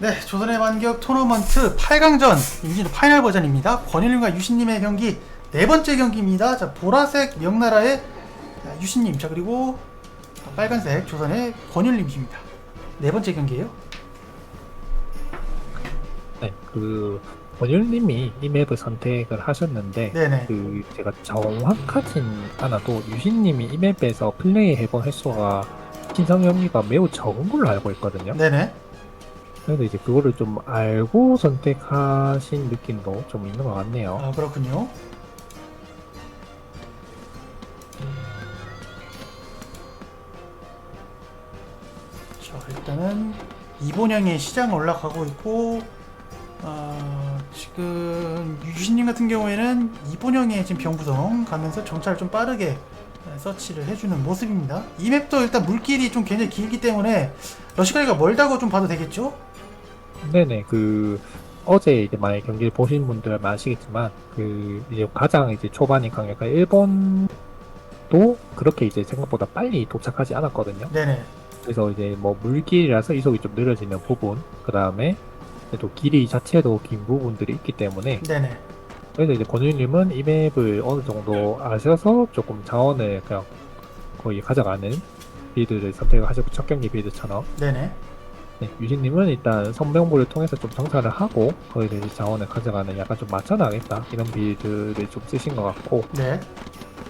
네, 조선의 반격 토너먼트 8강전 인지도 파이널 버전입니다. 권일님과 유신님의 경기 네 번째 경기입니다. 자, 보라색 명나라의 자, 유신님, 자 그리고 빨간색 조선의 권일님이십니다. 네 번째 경기예요. 네, 그 원율님이 이 맵을 선택을 하셨는데 네네. 그 제가 정확하진 않아도 유신님이 이 맵에서 플레이 해본 횟수가 신성 연미가 매우 적은 걸로 알고 있거든요. 네네. 그래서 이제 그거를 좀 알고 선택하신 느낌도 좀 있는 것 같네요. 아 그렇군요. 자 일단은 이본영의 시장 올라가고 있고 어, 지금 유신님 같은 경우에는 이본영의 지금 병부성 가면서 정찰을 좀 빠르게 서치를 해주는 모습입니다. 이 맵도 일단 물길이 좀 굉장히 길기 때문에 러시가리가 멀다고 좀 봐도 되겠죠? 네네, 그 어제 이제 만약 경기를 보신 분들은 아시겠지만 그 이제 가장 이제 초반이 강력한 일본도 그렇게 이제 생각보다 빨리 도착하지 않았거든요. 네네. 그래서 이제 뭐 물길이라서 이속이 좀 느려지는 부분, 그 다음에 또 길이 자체도 긴 부분들이 있기 때문에 네네. 그래서 이제 권유님은 이 맵을 어느 정도 아셔서 조금 자원을 그냥 거의 가져가는 빌드를 선택을 하셨고 첫 경기 빌드처럼 네네. 네, 유진님은 일단 선명부를 통해서 좀 정찰을 하고 거기서 이제 자원을 가져가는 약간 좀 맞춰나가겠다 이런 빌드를 좀 쓰신 것 같고 네.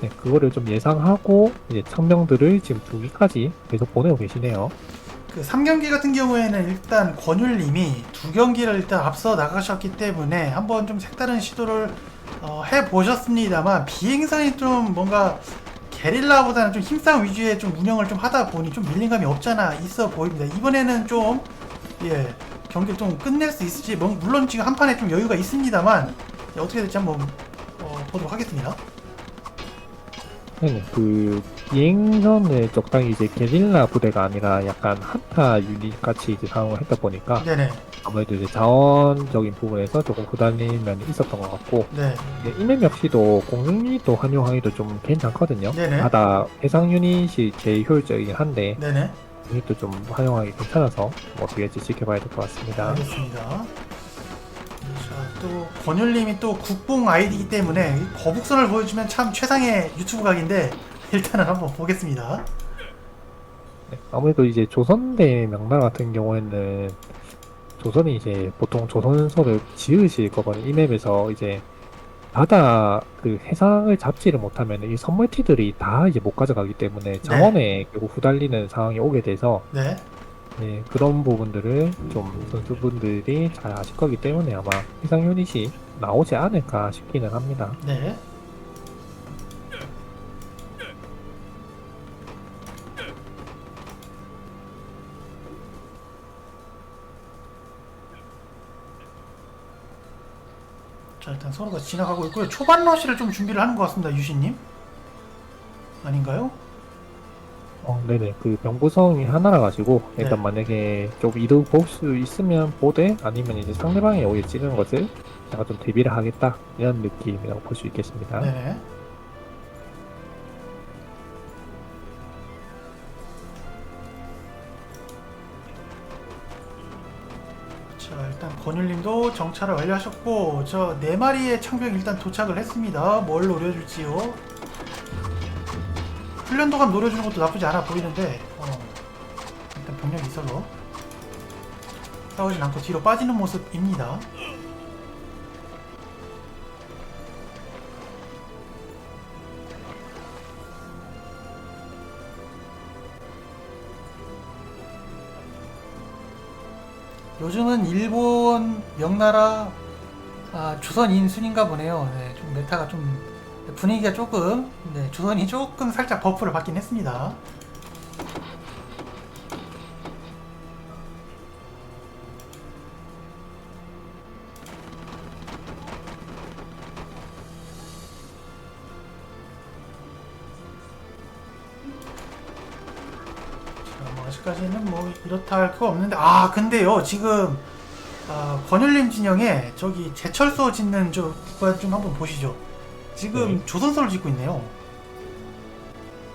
네, 그거를 좀 예상하고 이제 청명들을 지금 두 개까지 계속 보내고 계시네요. 그 3경기 같은 경우에는 일단 권율님이 두 경기를 일단 앞서 나가셨기 때문에 한번 좀 색다른 시도를 어, 해보셨습니다만 비행선이 좀 뭔가 게릴라보다는 좀 힘싸움 위주의 좀 운영을 좀 하다 보니 좀 밀림감이 없잖아 있어 보입니다. 이번에는 좀 예, 경기를 좀 끝낼 수 있을지 뭐, 물론 지금 한 판에 좀 여유가 있습니다만 예, 어떻게 될지 한번 어, 보도록 하겠습니다. 네, 그 비행선을 적당히 이제 게릴라 부대가 아니라 약간 한타 유닛 같이 이제 사용을 했다 보니까 네네. 아무래도 이제 자원적인 부분에서 조금 부담인 면이 있었던 것 같고 네. 이제 이맵 역시도 공중 유닛도 활용하기도 좀 괜찮거든요. 네네. 바다 해상 유닛이 제일 효율적이긴 한데 네네. 유닛도 좀 활용하기 괜찮아서 뭐 어떻게 될지 지켜봐야 될 것 같습니다. 알겠습니다. 자, 또 권율님이 또 국뽕 아이디이기 때문에 이 거북선을 보여주면 참 최상의 유튜브 각인데 일단은 한번 보겠습니다. 네, 아무래도 이제 조선 대 명나라 같은 경우에는 조선이 이제 보통 조선소를 지으실 거거든요. 이 맵에서 이제 바다 그 해상을 잡지를 못하면 이 선물티들이 다 이제 못 가져가기 때문에 자원에 결국 후달리는 상황이 오게 돼서 네, 네, 그런 부분들을 좀 선수분들이 잘 아실 거기 때문에 아마 해상 유닛이 나오지 않을까 싶기는 합니다. 네. 서로가 지나가고 있고요. 초반 러시를 좀 준비를 하는 것 같습니다, 유신님. 아닌가요? 어, 네네. 그 병부성이 하나라 가지고 일단 네. 만약에 좀 이득 볼 수 있으면 보되 아니면 이제 상대방이 오히려 찍은 것을 약간 좀 대비를 하겠다 이런 느낌이라고 볼 수 있겠습니다. 네 자 일단 권율님도 정찰을 완료하셨고 저 네 마리의 창병 일단 도착을 했습니다. 뭘 노려줄지요? 훈련도감 노려주는 것도 나쁘지 않아 보이는데 어, 일단 병력이 있어서 싸우진 않고 뒤로 빠지는 모습입니다. 요즘은 일본, 명나라, 아, 조선인 순인가 보네요. 네, 좀 메타가 좀 분위기가 조금 네, 조선이 조금 살짝 버프를 받긴 했습니다. 이렇다 할 거 없는데 아 근데요 지금 아, 권율림 진영에 저기 제철소 짓는 저 구간 좀 한번 보시죠. 지금 네. 조선소를 짓고 있네요.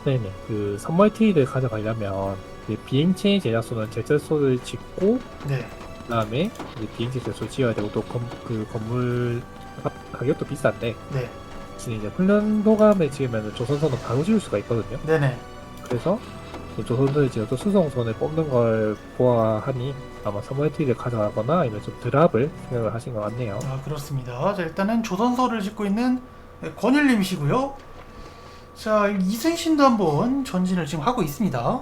네네. 그 선멀티를 가져가려면 그 비행체 제작소는 제철소를 짓고 네, 그다음에 이제 비행기 세수 지어야 되고 또그 건물 가- 가격도 비싼데 네, 지금 이제 훈련 도감에 지으면 조선선은 바로 지을 수가 있거든요. 네네. 그래서 그 조선선을 지어서 수송선을 뽑는 걸 보아하니 아마 서머티를 가져가거나 아니면 좀 드랍을 생각을 하신 것 같네요. 아, 그렇습니다. 자, 일단은 조선소를 짓고 있는 네, 권율님이시고요. 자, 이순신도 한번 전진을 지금 하고 있습니다.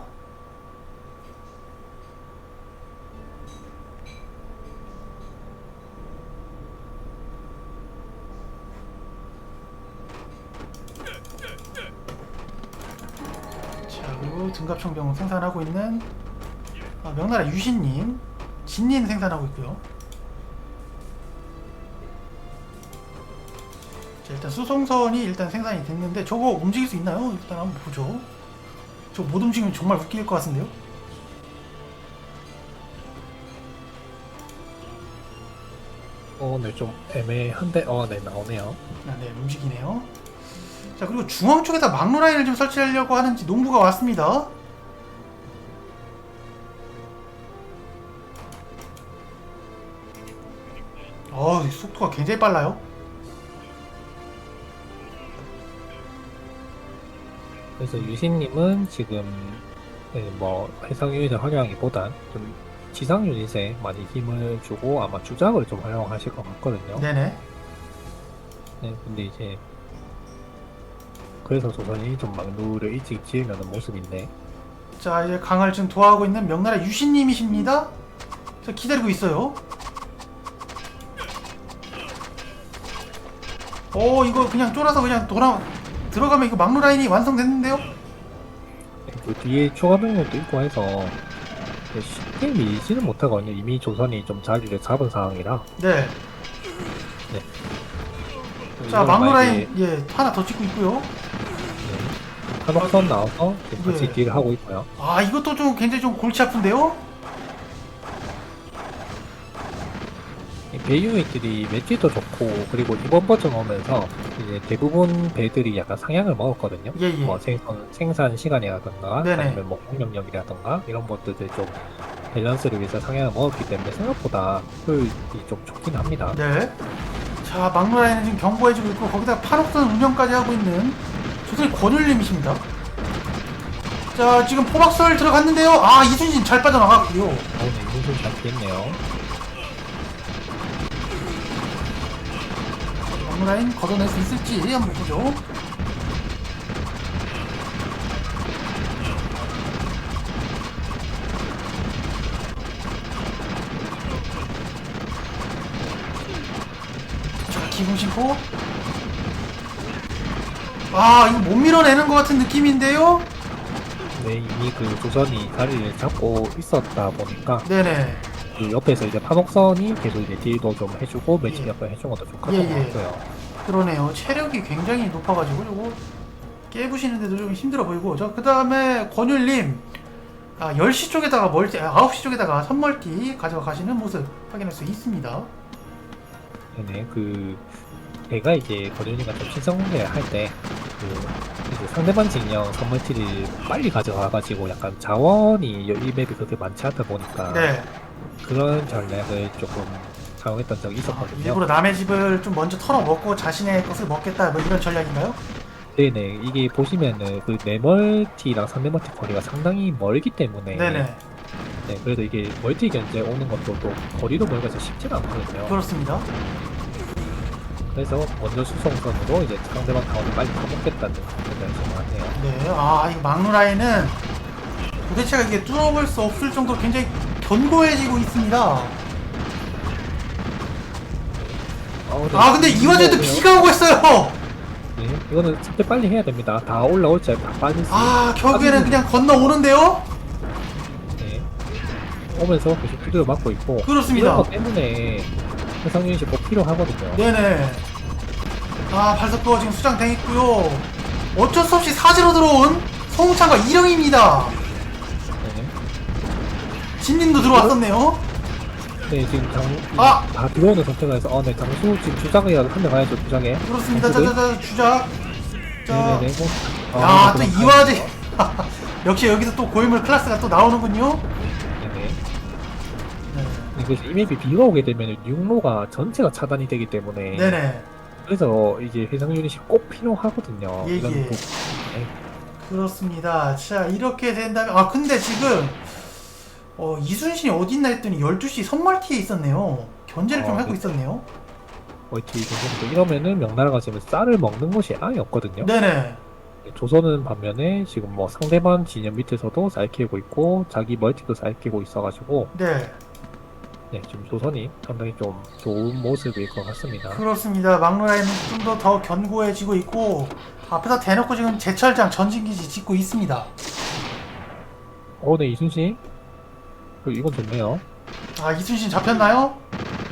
등갑청병 생산하고 있는 아, 명나라 유신님, 진님 생산하고 있고요. 자, 일단 수송선이 일단 생산이 됐는데 저거 움직일 수 있나요? 일단 한번 보죠. 저 못 움직이면 정말 웃길 것 같은데요? 어, 네, 좀 애매한데, 어, 네, 나오네요. 아, 네, 움직이네요. 자, 그리고 중앙 쪽에다 막로 라인을 좀 설치하려고 하는지 농부가 왔습니다. 어, 속도가 굉장히 빨라요. 그래서 유신님은 지금 네, 뭐 해상 유닛을 활용하기보단 좀 지상 유닛에 많이 힘을 주고 아마 주작을 좀 활용하실 것 같거든요. 네네. 네, 근데 이제 그래서 조선이 좀 막루를 일찍 지으려는 모습인데 자, 이제 강을 지금 도하고 있는 명나라 유신님이십니다. 자, 기다리고 있어요. 오, 이거 그냥 쫄아서 그냥 돌아 들어가면 이거 막루 라인이 완성됐는데요? 그 뒤에 추가 병력도 있고 해서 쉽게 밀지는 못하거든요. 이미 조선이 좀 자리를 잡은 상황이라. 네. 자, 이걸 막루 만약에, 라인 예 하나 더 찍고 있고요. 네, 한옥선 나와서 지금 같이 네. 딜을 하고 있고요. 아, 이것도 좀 굉장히 좀 골치 아픈데요? 배 유닛들이 맷집도 좋고 그리고 이번 버전 오면서 이제 대부분 배들이 약간 상향을 먹었거든요. 예, 예. 뭐 생산, 생산 시간이라던가 네네. 아니면 뭐 공격력이라던가 이런 것들을 좀 밸런스를 위해서 상향을 먹었기 때문에 생각보다 효율이 좀 좋긴 합니다. 네. 자, 막루 라인은 지금 경고해주고 있고 거기다가 판옥선 운영까지 하고 있는 조선의 권율님이십니다. 자, 지금 포박설 들어갔는데요. 아, 이순신 잘 빠져나갔고요. 오늘 인생 잘 피했네요. 막루 라인 걷어낼 수 있을지 한번 보죠. 자, 기분 신고. 아, 이거 못 밀어내는 것 같은 느낌인데요? 네, 이미 그 조선이 자리를 잡고 있었다 보니까 네네. 그 옆에서 이제 판옥선이 계속 이제 딜도 좀 해주고 매치 예. 역할 해준 것도 좋았던 예, 것 예. 그러네요. 체력이 굉장히 높아가지고 요거 깨부시는데도 좀 힘들어 보이고 저 그 다음에 권율님 아 10시 쪽에다가 멀티 아, 9시 쪽에다가 선멀티 가져가시는 모습 확인할 수 있습니다. 네네, 그 제가 이제 거준이가 좀 신성대 할때 그 이제 상대방 진영 선물티를 빨리 가져가가지고 약간 자원이 이 맵이 그렇게 많지 않다 보니까 네. 그런 전략을 조금 사용했던 적이 아, 있었거든요. 일부러 남의 집을 좀 먼저 털어먹고 자신의 것을 먹겠다 뭐 이런 전략인가요? 네네, 이게 보시면은 그 네멀티랑 상대멀티 거리가 상당히 멀기 때문에 네네. 네, 그래서 이게 멀티 견제 오는 것도 또 거리도 멀고 해서 쉽지는 않거든요. 그렇습니다. 그래서 먼저 수송선으로 이제 상대방 타워를 빨리 타먹겠다는 생각이 좀 많네요. 네. 아, 이 막루 라인은 도대체가 이게 뚫어볼 수 없을 정도로 굉장히 견고해지고 있습니다. 아, 근데 이 와중에도 비가 오고 있어요! 네, 이거는 진짜 빨리 해야 됩니다. 다 올라올 줄다 빠질 수. 아, 결국에는 그냥 건너오는데요? 네. 오면서 계속 두드려 맞고 있고. 그렇습니다. 이런 것 때문에 해상 유닛이 꼭 필요하거든요. 네네. 아, 발석도가 지금 수장돼 있고요. 어쩔 수 없이 사지로 들어온 성우창과 이령입니다. 네. 진님도 들어왔었네요. 네, 지금 장, 아! 다 들어오는 상태에서, 어, 네, 장수 지금 주장이라도 한명 가야죠, 주장에. 그렇습니다. 장수들. 자자 자 주작. 자, 네네네. 뭐, 야, 아, 또 그럼 이화제. 역시 여기서 또 고인물 클래스가 또 나오는군요. 네네. 네. 네, 그래서 이 맵이 비가 오게 되면 육로가 전체가 차단이 되기 때문에 네네. 그래서 이제 해상 유닛이 꼭 필요하거든요. 예, 이런 예. 부분. 그렇습니다. 자, 이렇게 된다면, 아, 근데 지금, 어, 이순신이 어딨나 했더니 12시 선멀티에 있었네요. 견제를 좀 어, 하고 네. 있었네요. 멀티 정도 이러면은 명나라가 지금 쌀을 먹는 곳이 아예 없거든요. 네네. 조선은 반면에 지금 뭐 상대방 진영 밑에서도 쌀 캐고 있고 자기 멀티도 쌀 캐고 있어가지고 네. 네, 지금 조선이 상당히 좀 좋은 모습일 것 같습니다. 그렇습니다. 막노라인은 좀더 더 견고해지고 있고, 앞에다 대놓고 지금 제철장 전진기지 짓고 있습니다. 어, 네, 이순신. 그, 이건 좋네요. 아, 이순신 잡혔나요?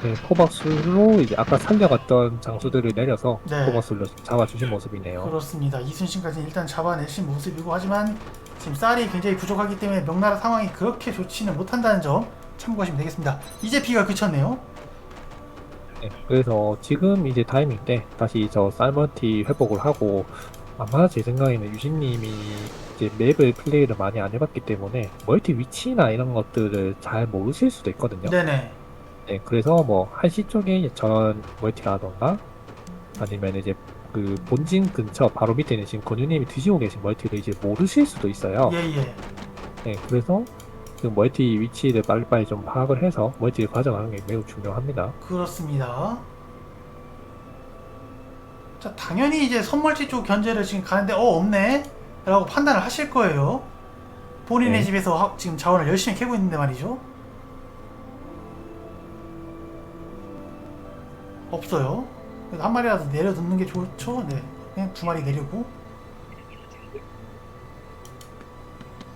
네, 포박술로 이제 아까 살려갔던 장수들을 내려서 네. 포박술로 잡아주신 모습이네요. 그렇습니다. 이순신까지 일단 잡아내신 모습이고, 하지만 지금 쌀이 굉장히 부족하기 때문에 명나라 상황이 그렇게 좋지는 못한다는 점 참고하시면 되겠습니다. 이제 비가 그쳤네요. 네, 그래서 지금 이제 타이밍 때 다시 저 쌀멀티 회복을 하고 아마 제 생각에는 유신님이 이제 맵을 플레이를 많이 안 해봤기 때문에 멀티 위치나 이런 것들을 잘 모르실 수도 있거든요. 네네. 네, 그래서 뭐 한시 쪽에 전 멀티라던가 아니면 이제 그 본진 근처 바로 밑에는 지금 권유님이 드시고 계신 멀티를 이제 모르실 수도 있어요. 예예. 네, 그래서 그 멀티 위치를 빨리빨리 좀 파악을 해서 멀티를 가져가는 게 매우 중요합니다. 그렇습니다. 자, 당연히 이제 선물지 쪽 견제를 지금 가는데 어 없네 라고 판단을 하실 거예요. 본인의 네. 집에서 하- 지금 자원을 열심히 캐고 있는데 말이죠. 없어요. 그래서 한 마리라도 내려놓는 게 좋죠. 네, 그냥 두 마리 내리고.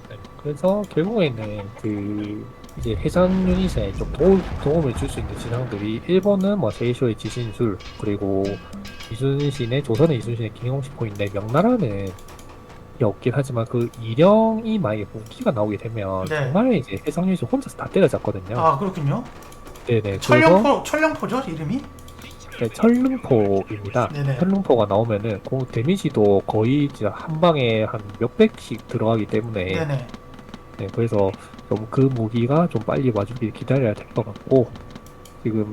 네, 그래서 결국에는 그 이제 해상 유닛에 좀 도, 도움을 줄 수 있는 진앙들이 일본은 뭐 세이쇼의 지신술 그리고 이순신의 조선의 이순신의 김용식포인데 명나라는 게 없긴 하지만 그 이령이 만약에 무기가 나오게 되면 네. 정말 이제 해상 유닛이 혼자서 다 때려잡거든요. 아 그렇군요. 네네. 그래서 철령포 철령포죠 이름이? 네, 철릉포입니다. 네네. 철릉포가 나오면은 그 데미지도 거의 진짜 한 방에 한 몇백씩 들어가기 때문에 네네. 네, 그래서 좀 그 무기가 좀 빨리 와주길 기다려야 될 것 같고 지금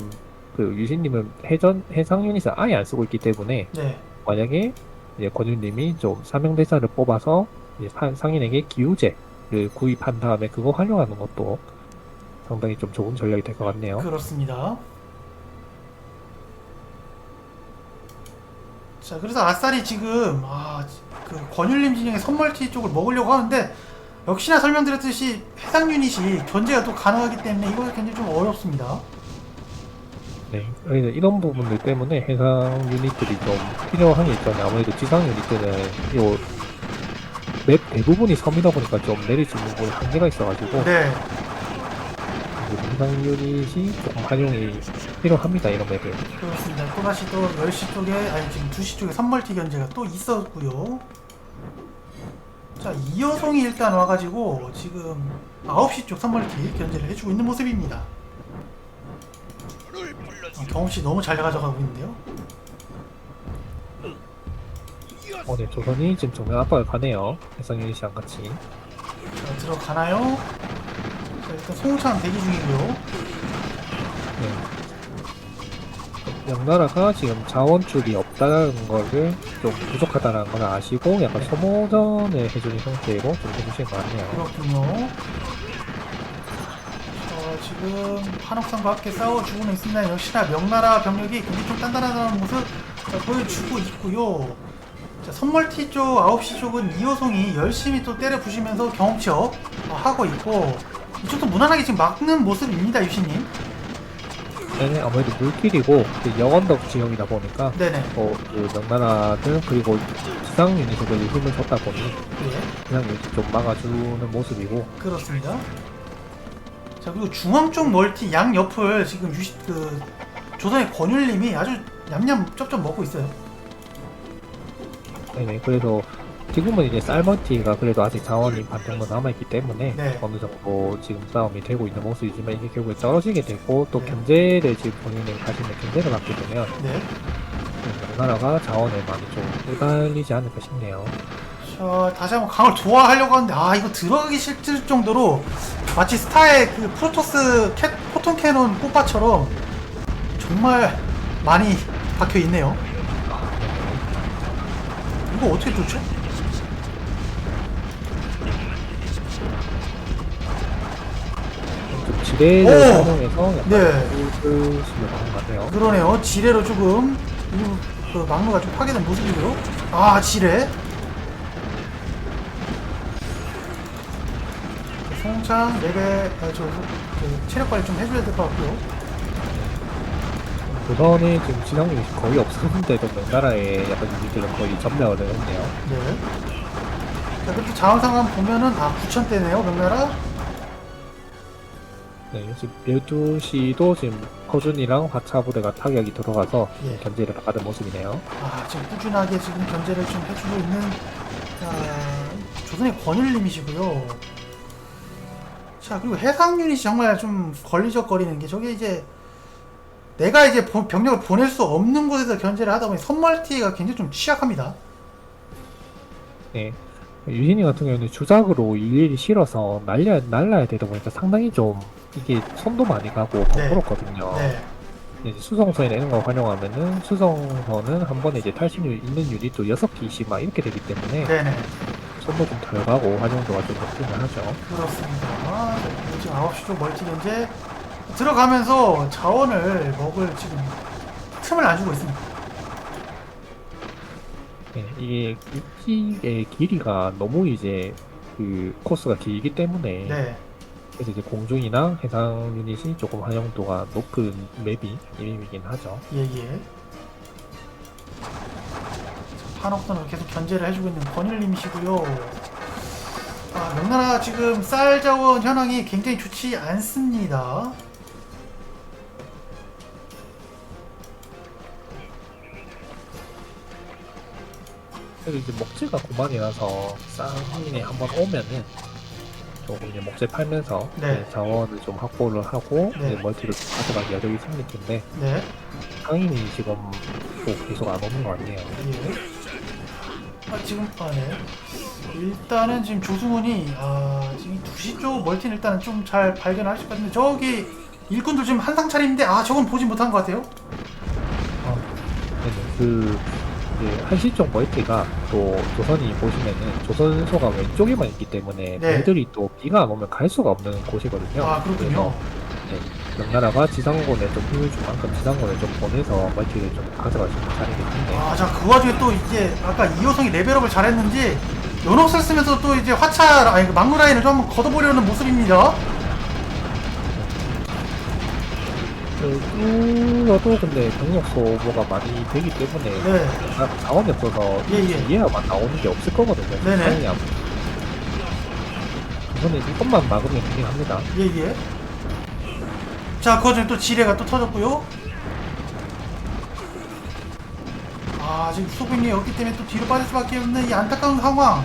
그 유신님은 해전 해상 유닛을 아예 안 쓰고 있기 때문에 네. 만약에 이제 권유님이 좀 사명대사를 뽑아서 이제 상- 상인에게 기우제를 구입한 다음에 그거 활용하는 것도 상당히 좀 좋은 전략이 될 것 같네요. 그렇습니다. 자, 그래서 아싸리 지금 아, 그 권율림 진영의 선멀티 쪽을 먹으려고 하는데 역시나 설명드렸듯이 해상 유닛이 견제가 또 가능하기 때문에 이거 굉장히 좀 어렵습니다. 네, 이런 부분들 때문에 해상 유닛들이 좀 필요한 게 있잖아요. 아무래도 지상 유닛들은 요 맵 대부분이 섬이다 보니까 좀 내릴 수 있는 부분에 한계가 있어가지고 네, 그 해상 유닛이 조금 활용이 필요합니다. 이런 맵을. 그렇습니다. 또다시 또 10시 쪽에 아니 지금 2시 쪽에 선멀티 견제가 또 있었고요. 자, 이여송이 일단 와가지고 지금 9시 쪽 선멀티 견제를 해주고 있는 모습입니다. 아, 경험치 너무 잘 가져가고 있는데요. 어, 네, 조선이 지금 정면 압박을 가네요. 해상 유닛이랑 같이. 자, 들어가나요? 자, 일단 송창 대기 중이고요. 네. 명나라가 지금 자원줄이 없다는 거를 좀 부족하다는 걸 아시고 약간 네. 소모전을 해주는 형태로 좀 해주신 것 같네요. 그렇군요. 자, 지금 한옥상과 함께 싸워 주고는 있습니다. 역시나 명나라 병력이 굉장히 좀 단단하다는 모습 자, 보여주고 있고요. 자, 선멀티 쪽 9시 쪽은 이호송이 열심히 또 때려 부시면서 경험치업 어, 하고 있고 이쪽도 무난하게 지금 막는 모습입니다, 유신님. 네네, 아무래도 물길이고 그 영원덕 지형이다 보니까 네네. 어, 그 명나라들 그리고 지상 유닛에도 힘을 줬다 보니 예. 그냥 이렇게 좀 막아주는 모습이고 그렇습니다. 자 그리고 중앙 쪽 멀티 양 옆을 지금 유시 그 조선의 권율님이 아주 냠냠 쩝쩝 먹고 있어요. 네네 그래서 지금은 이제 쌀먼티가 그래도 아직 자원이 반 정도 남아있기 때문에 네. 어느 정도 지금 싸움이 되고 있는 모습이지만 이게 결국에 떨어지게 되고 또 네. 견제를 지금 본인이 가시는 견제를 받게 되면 네. 명나라가 자원을 많이 좀 휘갈리지 않을까 싶네요. 자 다시 한번 강을 도와하려고 하는데 아 이거 들어가기 싫을 정도로 마치 스타의 그 프로토스 캣 포통 캐논 꽃밭처럼 정말 많이 박혀 있네요. 이거 어떻게 뚫죠? 좀 지뢰를 오! 사용해서 약간 네. 것 같아요. 그러네요. 지뢰로 조금 이- 그 막루가 좀 파괴된 모습이고요. 아 지뢰. 송창 레벨 아, 저, 그 체력 관리 좀 해줘야 될 것 같고요. 조선이 지금 지상률이 거의 없었는데도 명나라의 약간 유닛들은 거의 전멸을 했네요. 네. 자 그렇게 자원 상황 보면은 아 9천 대네요 명나라. 네, 지금 12시도 지금 허준이랑 화차 부대가 타격이 들어가서 예. 견제를 받은 모습이네요. 아 지금 꾸준하게 지금 견제를 좀 해주고 있는 아, 조선의 권율님이시고요. 자 그리고 해상 유닛이 정말 좀 걸리적거리는 게 저게 이제 내가 이제 보- 병력을 보낼 수 없는 곳에서 견제를 하다 보니 선멀티가 굉장히 좀 취약합니다. 네. 유진이 같은 경우는 주작으로 일일이 실어서 날려, 날라야 되다 보니까 상당히 좀 이게 손도 많이 가고 번거롭거든요. 네, 이제 수성선이나 이런 거 활용하면은 수성선은 한 번에 이제 탈신율 있는 유닛도 6기씩 막 이렇게 되기 때문에 네네 손도 좀 덜 가고 활용도가 좀 높기는 하죠. 그렇습니다. 아, 네, 지금 9시 쪽 멀티 견제 들어가면서 자원을 먹을 지금 틈을 안 주고 있습니다. 네, 이게 입지의 길이가 너무 이제 그 코스가 길기 때문에 네. 그래서 이제 공중이나 해상 유닛이 조금 활용도가 높은 맵이 이 맵이긴 하죠. 예 예. 판옥선을 계속 견제를 해주고 있는 권일님이시고요. 아, 명나라 지금 쌀 자원 현황이 굉장히 좋지 않습니다. 그래서 이제 목재가 고만이라서 쌍인에 한번 오면은 조금 이제 목재 팔면서 네. 이제 자원을 좀 확보를 하고 네. 이제 멀티를 가져갈 여력이 생길 텐데 네. 상인이 지금 또 계속 안 오는 거 같네요. 예. 아, 지금, 아, 네. 일단은 지금 조승훈이, 아, 지금 2시 쪽 멀티는 일단은 좀 잘 발견하실 것 같은데, 저기 일꾼들 지금 한상 차림인데, 아, 저건 보지 못한 것 같아요. 네네. 그 이제 한시 쪽 멀티가 또 조선이 보시면은 조선소가 왼쪽에만 있기 때문에 네. 애들이 또 비가 안 오면 갈 수가 없는 곳이거든요. 아, 그렇군요. 그래서, 네, 명나라가 지상군에 좀 힘을 줄 만큼 지상군을 좀 보내서 멀티를 좀 가져갈 수 있는 자리이기 때문에 아, 자, 그 와중에 또 이제 아까 이호성이 레벨업을 잘했는지 연옥을 쓰면서 또 이제 화차, 아니, 그 막루 라인을 좀 걷어보려는 모습입니다. 그 뚫어도 근데 병력 소모가 많이 되기 때문에 네. 자- 자원이 없어서 예, 예. 이해야만 나오는 게 없을 거거든요. 네네. 우선은 이것만 막으면 되긴 합니다. 예, 예. 자, 그 와중에 또 지뢰가 또 터졌고요. 아, 지금 수소병력이 없기 때문에 또 뒤로 빠질 수밖에 없는 이 안타까운 상황.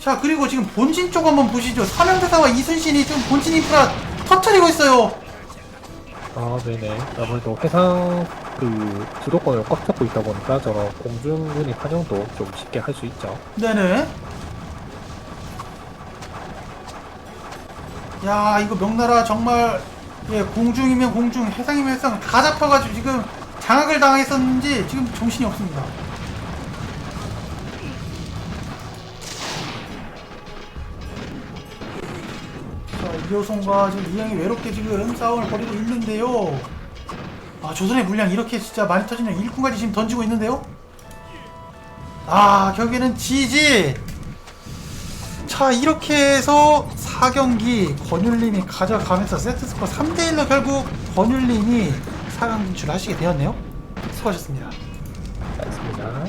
자, 그리고 지금 본진 쪽 한번 보시죠. 삼형대사와 이순신이 지금 본진 인프라 터뜨리고 있어요. 아, 네네. 아무래도 해상 그 주도권을 꽉 잡고 있다 보니까 저런 공중군이 환영도 좀 쉽게 할 수 있죠. 네네. 야, 이거 명나라 정말 예, 공중이면 공중, 해상이면 해상 다 잡혀가지고 지금 장악을 당했었는지 지금 정신이 없습니다. 자, 이효성과 지금 이영이 외롭게 지금 싸움을 벌이고 있는데요. 아, 조선의 물량 이렇게 진짜 많이 터지는 일꾼까지 지금 던지고 있는데요. 아, 결국에는 지지! 자, 이렇게 해서 4경기 권율님이 가져가면서 세트스코어 3대1로 결국 권율님이 4강 진출하시게 되었네요. 수고하셨습니다. 알겠습니다.